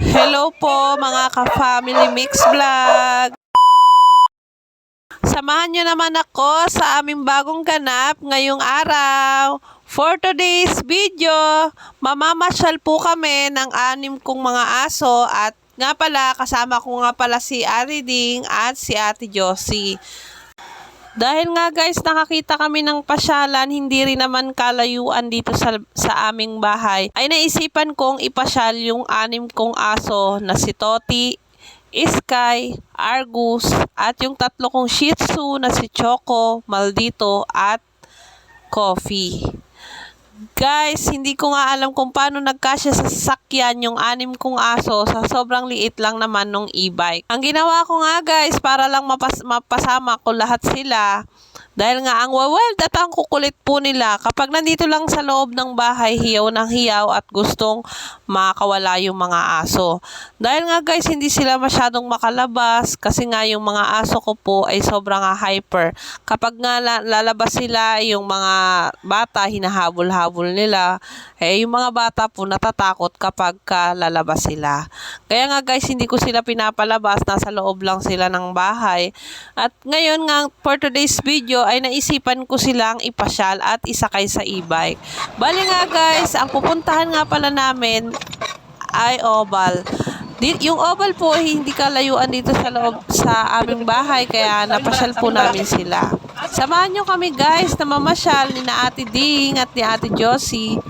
Hello po mga ka-family mix vlog. Samahan nyo naman ako sa aming bagong ganap ngayong araw. For today's video, mamamasyal po kami ng anim kong mga aso at nga pala kasama ko nga pala si Ari Ding at si Ate Josie. Dahil nga guys, nakakita kami ng pasyalan, hindi rin naman kalayuan dito sa, sa aming bahay, ay naisipan kong ipasyal yung anim kong aso na si Toti, Sky, Argus, at yung tatlo kong Shih Tzu na si Choco, Maldito, at Coffee. Guys, hindi ko nga alam kung paano nagkasya sa sasakyan yung anim kong aso sa sobrang liit lang naman nung e-bike. Ang ginawa ko nga guys, para lang mapas- mapasama ko lahat sila, dahil nga ang wild at ang kukulit po nila, kapag nandito lang sa loob ng bahay, hiyaw ng hiyaw at gustong makawala yung mga aso. Dahil nga guys, hindi sila masyadong makalabas kasi nga yung mga aso ko po ay sobrang hyper. Kapag nga la- lalabas sila, yung mga bata, hinahabol-habol nila, eh yung mga bata po natatakot kapag ka lalabas sila. Kaya nga guys, hindi ko sila pinapalabas, nasa loob lang sila ng bahay. At ngayon nga, for today's video, ay naisipan ko silang ipasyal at isakay sa e-bike. Bali nga guys, ang pupuntahan nga pala namin ay oval. Yung oval po ay hindi kalayuan dito sa loob sa aming bahay kaya napasyal po namin sila. Samahan nyo kami guys na mamasyal ni na Ate Ding at ni Ate Josie.